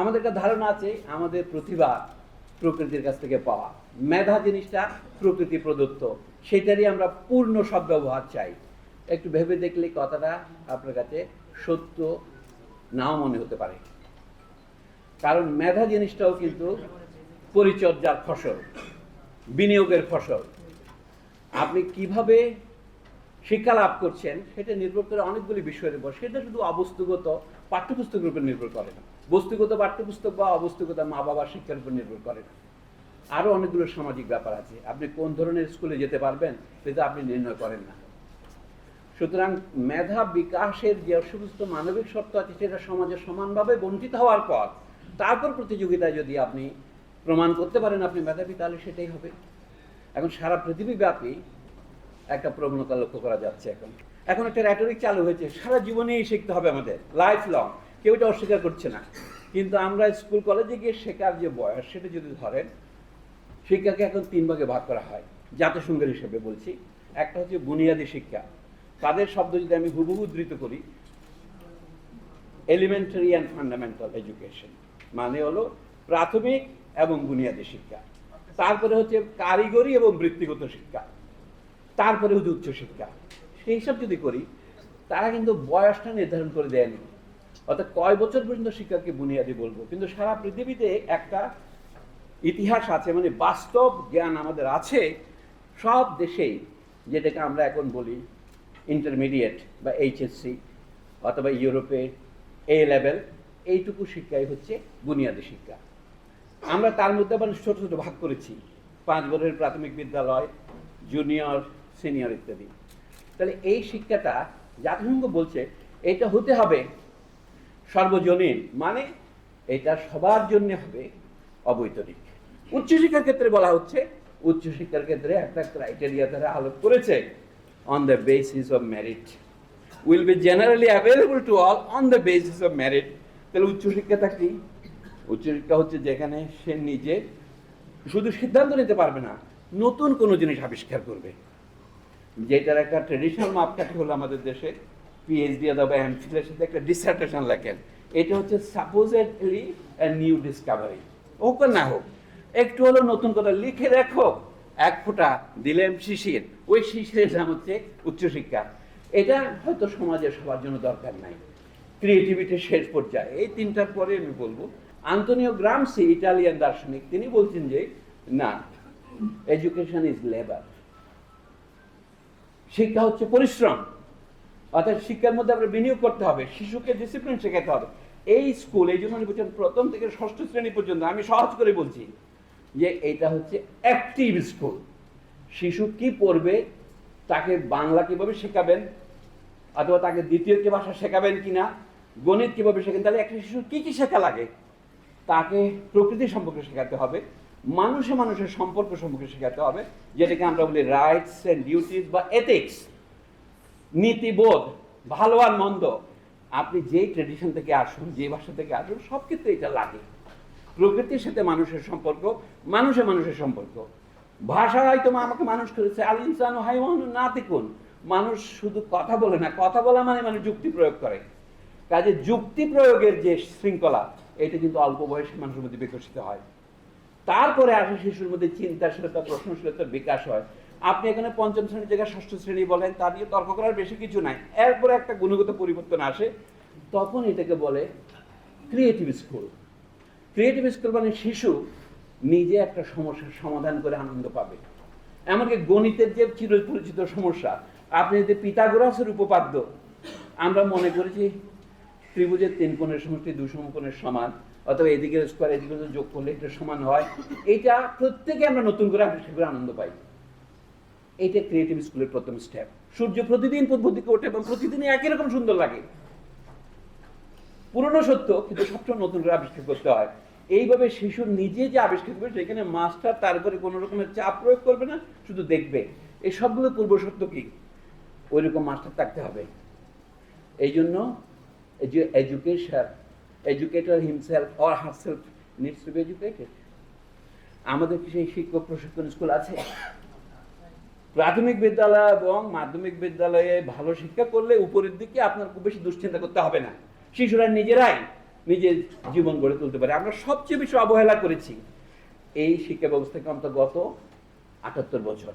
আমাদের একটা ধারণা আছে, আমাদের প্রতিভা প্রকৃতির কাছ থেকে পাওয়া। মেধা জিনিসটা প্রকৃতি প্রদত্ত, সেটারই আমরা পূর্ণ সদ্ব্যবহার চাই। একটু ভেবে দেখলে কথাটা আপনার কাছে সত্য নাও মনে হতে পারে। কারণ মেধা জিনিসটাও কিন্তু পরিচর্যার ফসল, বিনিয়োগের ফসল। আপনি কীভাবে শিক্ষা লাভ করছেন, সেটা নির্ভর করে অনেকগুলি বিষয়ের উপর। সেটা শুধু অবস্তুগত, পাঠ্যপুস্তকের উপর নির্ভর করে না। বস্তুগত পাঠ্যপুস্তক বা অবস্তুগত মা বাবার শিক্ষার উপর নির্ভর করে না। আরও অনেকগুলো সামাজিক ব্যাপার আছে। আপনি কোন ধরনের স্কুলে যেতে পারবেন, সেটা আপনি নির্ণয় করেন না। সুতরাং মেধা বিকাশের যে সমস্ত মানবিক শর্ত আছে, সেটা সমাজে সমানভাবে বঞ্চিত হওয়ার পর, তারপর প্রতিযোগিতায় যদি আপনি প্রমাণ করতে পারেন আপনি মেধাবী, তাহলে সেটাই হবে। এখন সারা পৃথিবীব্যাপী একটা প্রবণতা লক্ষ্য করা যাচ্ছে এখন। এখন একটা র্যাটরিক চালু হয়েছে, সারা জীবনেই শিখতে হবে আমাদের লাইফ লং কেউ এটা অস্বীকার করছে না। কিন্তু আমরা স্কুল কলেজে গিয়ে শেখার যে বয়স, সেটা যদি ধরেন, শিক্ষাকে এখন তিন ভাগে ভাগ করা হয়, জাতিসংঘের হিসেবে বলছি। একটা হচ্ছে বুনিয়াদী শিক্ষা। তাদের শব্দ যদি আমি হুবহু উদ্ধৃত করি এলিমেন্টারি অ্যান্ড ফান্ডামেন্টাল এডুকেশন মানে হলো প্রাথমিক এবং বুনিয়াদী শিক্ষা। তারপরে হচ্ছে কারিগরি এবং বৃত্তিগত শিক্ষা। তারপরে হচ্ছে উচ্চশিক্ষা সেই হিসাব যদি করি, তারা কিন্তু বয়সটা নির্ধারণ করে দেয়নি। অর্থাৎ কয় বছর পর্যন্ত শিক্ষাকে বুনিয়াদি বলব? কিন্তু সারা পৃথিবীতে একটা ইতিহাস আছে মানে বাস্তব জ্ঞান আমাদের আছে। সব দেশেই যেটাকে আমরা এখন বলি ইন্টারমিডিয়েট বা এইচএসসি অথবা ইউরোপে এ লেভেল এইটুকু শিক্ষাই হচ্ছে বুনিয়াদী শিক্ষা। আমরা তার মধ্যে আবার ছোট ছোট ভাগ করেছি। পাঁচ বছরের প্রাথমিক বিদ্যালয় জুনিয়র সিনিয়র ইত্যাদি। তাহলে এই শিক্ষাটা জাতিসংঘ বলছে, এটা হতে হবে সর্বজনীন মানে এটা সবার জন্য হবে অবৈতনিক উচ্চশিক্ষার ক্ষেত্রে বলা হচ্ছে উচ্চশিক্ষার ক্ষেত্রে একটা ক্রাইটেরিয়া তারা আলোপ করেছে on the basis of merit will be generally available to all on the basis of merit তাহলে উচ্চশিক্ষাটা কি? উচ্চশিক্ষা হচ্ছে যেখানে সে নিজে শুধু সিদ্ধান্ত নিতে পারবে না, নতুন কোনো জিনিস আবিষ্কার করবে। যেটার একটা ট্রেডিশনাল মাপকাঠি হলো আমাদের দেশে পিএইচডি অথবা এমফিলের সাথে একটা ডিসার্টেশন লেখেন। এটা হচ্ছে সাপোজেডলি নিউ ডিসকাভারি হোক না হোক, একটু হলো নতুন কথা লিখে দেখো, এক ফোঁটা দিলেম শিশির। ওই শিশিরের নাম হচ্ছে উচ্চশিক্ষা। এটা হয়তো সমাজে সবার জন্য দরকার নাই। ক্রিয়েটিভিটির শেষ পর্যায়ে। এই তিনটার পরে আমি বলব, আন্তনিও গ্রামসি, ইটালিয়ান দার্শনিক, তিনি বলছেন যে, না এডুকেশন ইজ লেবার শিক্ষা হচ্ছে পরিশ্রম। অর্থাৎ শিক্ষার মধ্যে আমরা বিনিয়োগ করতে হবে, শিশুকে ডিসিপ্লিন শেখাতে হবে। এই স্কুল এই জন্য বলছেন প্রথম থেকে ষষ্ঠ শ্রেণি পর্যন্ত আমি সহজ করে বলছি যে এটা হচ্ছে অ্যাক্টিভ স্কুল শিশু কি পড়বে, তাকে বাংলা কীভাবে শেখাবেন, অথবা তাকে দ্বিতীয় কি ভাষা শেখাবেন কিনা, গণিত কীভাবে শেখেন তাহলে একটা শিশুর কি কি শেখা লাগে, তাকে প্রকৃতি সম্পর্কে শেখাতে হবে। মানুষে মানুষের সম্পর্ক সম্পর্কে শেখাতে হবে, যেটাকে আমরা বলি রাইটস অ্যান্ড ডিউটিস বা এথিক্স নীতিবোধ, ভালো আর মন্দ। আপনি যেই ট্রেডিশন থেকে আসুন, যে ভাষা থেকে আসুন সব ক্ষেত্রে এটা লাগে। প্রকৃতির সাথে মানুষের সম্পর্ক, মানুষে মানুষের সম্পর্ক। ভাষা হয়তো আমাকে মানুষ করেছে, আল ইনসান হাইওয়ান না দেখুন মানুষ শুধু কথা বলে না, কথা বলা মানে মানে যুক্তি প্রয়োগ করে। কাজে যুক্তি প্রয়োগের যে শৃঙ্খলা, এটা কিন্তু অল্প বয়সী মানুষের মধ্যে বিকশিত হয়। তারপরে আসে শিশুর মধ্যে চিন্তাশীলতা প্রশ্নশীলতার বিকাশ হয়। আপনি এখানে পঞ্চম শ্রেণির জায়গায় ষষ্ঠ শ্রেণি বলেন, তা নিয়ে তর্ক করার বেশি কিছু নাই। এরপরে একটা গুণগত পরিবর্তন আসে, তখন এটাকে বলে ক্রিয়েটিভ স্কুল ক্রিয়েটিভ স্কুল মানে শিশু নিজে একটা সমস্যার সমাধান করে আনন্দ পাবে। এমনকি গণিতের যে চিরপরিচিত সমস্যা, আপনি যদি পিতাগোরাসের উপপাদ্য, আমরা মনে করেছি ত্রিভুজের তিন কোণের সমষ্টি, দুই সমকোণের সমান অথবা এদিকে স্কোয়ার এদিকে যোগ করলে এটা সমান হয়। এটা প্রত্যেকে আমরা নতুন করে আবিষ্কার করে আনন্দ পাই। এইটা ক্রিয়েটিভ স্কুলের প্রথম স্টেপ সূর্য প্রতিদিন দিকে ওঠে এবং প্রতিদিনই একই রকম সুন্দর লাগে। পুরনো সত্য, কিন্তু সবসময় নতুন করে আবিষ্কার করতে হয়। এইভাবে শিশু নিজে যে আবিষ্কার করবে, সেখানে মাস্টার তার উপরে কোনো রকমের চাপ প্রয়োগ করবে না, শুধু দেখবে। এই সবগুলো পূর্ব সত্য কি? ওই রকম মাস্টার থাকতে হবে। এই জন্য education educator himself or herself needs to be educated আমাদের কি সেই শিক্ষক প্রশিক্ষণ স্কুল আছে? প্রাথমিক বিদ্যালয় এবং মাধ্যমিক বিদ্যালয়ে ভালো শিক্ষা করলে উপরের দিকে আপনার খুব বেশি দুশ্চিন্তা করতে হবে না। শিশুরা নিজেরাই নিজের জীবন গড়ে তুলতে পারে। আমরা সবচেয়ে বেশি অবহেলা করেছি এই শিক্ষা ব্যবস্থাকে অন্তত গত আটাত্তর বছর।